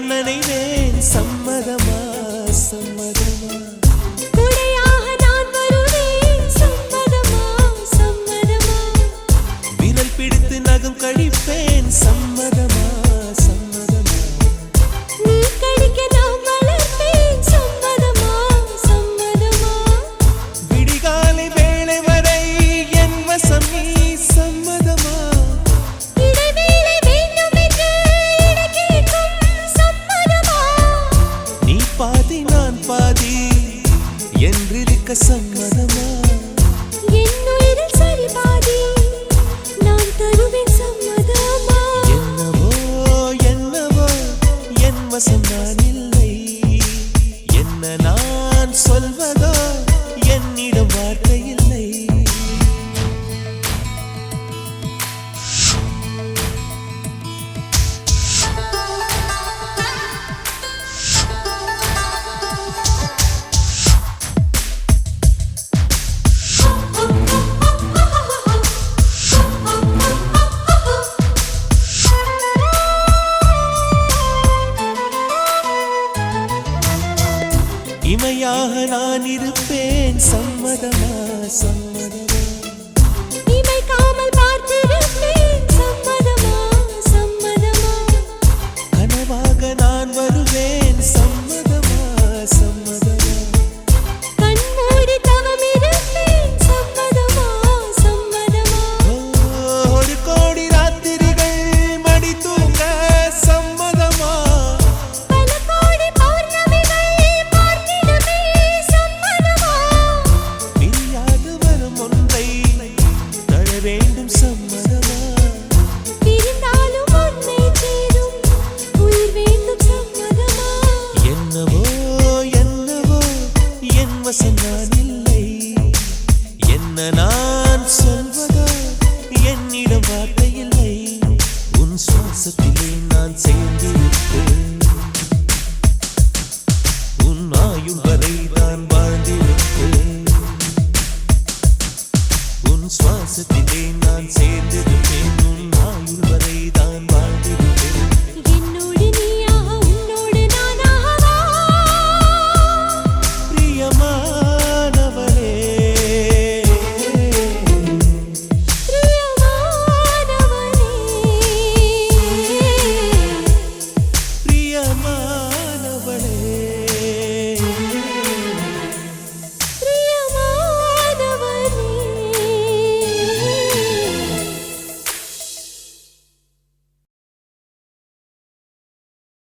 நான் நினை பாதி என்றிருக்க சம்மதமா? என்னுயிரில் சரி பாதி என்ன நான் சொல்வதோ என்னிடம் வார்த்தை இல்லை. நான் இருப்பேன் சம்மதமா? சம்மதமா இமைக்காமல் பார்த்திருப்பேன் சம்மதமா சம்மதமா என்ன நான் சொல்வதோ என்னிடம் வார்த்தை இல்லை உன் சுவாசத்திலே நான் சேர்ந்திருப்பேன். உன் ஆயுள் வரை நான் வாழ்ந்திருப்பேன். உன் சுவாசத்திலே நான் சேர்ந்திருப்பேன்.